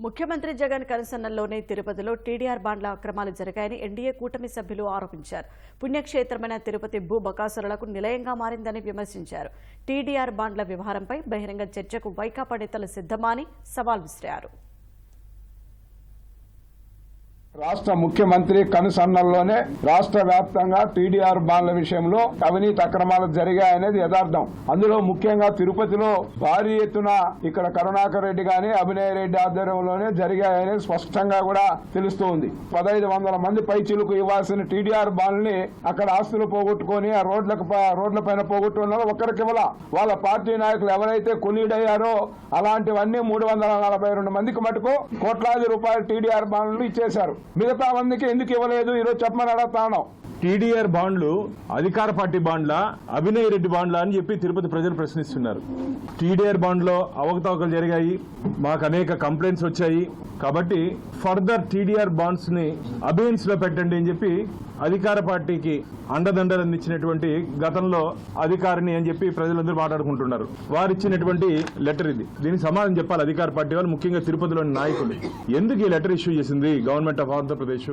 ముఖ్యమంత్రి జగన్ కనుసన్నల్లోనే తిరుపతిలో టీడీఆర్ బాండ్ల అక్రమాలు జరిగాయని ఎన్డీఏ కూటమి సభ్యులు ఆరోపించారు. పుణ్యక్షేత్రమైన తిరుపతి భూ బకాసురులకు నిలయంగా మారిందని విమర్శించారు. టీడీఆర్ బాండ్ల వ్యవహారంపై బహిరంగ చర్చకు వైకాపా నేతలు సిద్ధమా అని సవాల్ విసిరారు. రాష్ట్ర ముఖ్యమంత్రి కనుసన్నల్లోనే రాష్ట్ర వ్యాప్తంగా టీడీఆర్ బాండ్ల విషయంలో అవినీతి అక్రమాలు జరిగాయనేది యథార్థం. అందులో ముఖ్యంగా తిరుపతిలో భారీ ఎత్తున ఇక్కడ కరుణాకర్ రెడ్డి గాని అభినయ రెడ్డి ఆధ్వర్యంలోనే జరిగాయనేది స్పష్టంగా కూడా తెలుస్తోంది. పదహైదు వందల మంది పై చిలుకు ఇవ్వాల్సిన టీడీఆర్ బాండ్ని అక్కడ ఆస్తులు పోగొట్టుకొని ఆ రోడ్లకు రోడ్లపైన రోడ్ల పైన పోగొట్టుకున్నారో ఒక్కరికి ఇవ్వాల. వాళ్ళ పార్టీ నాయకులు ఎవరైతే కొలీడయ్యారో అలాంటివన్నీ మూడు వందల నలభై రెండు మందికి మటుకు కోట్లాది రూపాయల టీడీఆర్ బాండ్లు ఇచ్చేశారు. మిగతా మందికి ఎందుకు ఇవ్వలేదు? ఈరోజు చెప్పమని అడుగుతాను టీడీఆర్ బాండ్లు అధికార పార్టీ బాండ్లా అభినయ్ రెడ్డి బాండ్లా అని చెప్పి తిరుపతి ప్రజలు ప్రశ్నిస్తున్నారు. టీడీఆర్ బాండ్లో అవకతవకలు జరిగాయి. మాకు అనేక కంప్లైంట్స్ వచ్చాయి. కాబట్టి ఫర్దర్ టీడీఆర్ బాండ్స్ని అబియన్స్లో పెట్టండి అని చెప్పి అధికార పార్టీకి అండదండలు అందించినటువంటి గతంలో అధికారిని అని చెప్పి ప్రజలందరూ మాట్లాడుకుంటున్నారు. వారు ఇచ్చినటువంటి లెటర్ ఇది. దీనికి సమాధానం చెప్పాలి. అధికార పార్టీ వాళ్ళు ముఖ్యంగా తిరుపతిలోని నాయకులు. ఎందుకు ఈ లెటర్ ఇష్యూ చేసింది గవర్నమెంట్ ఆఫ్ ఆంధ్రప్రదేశ్?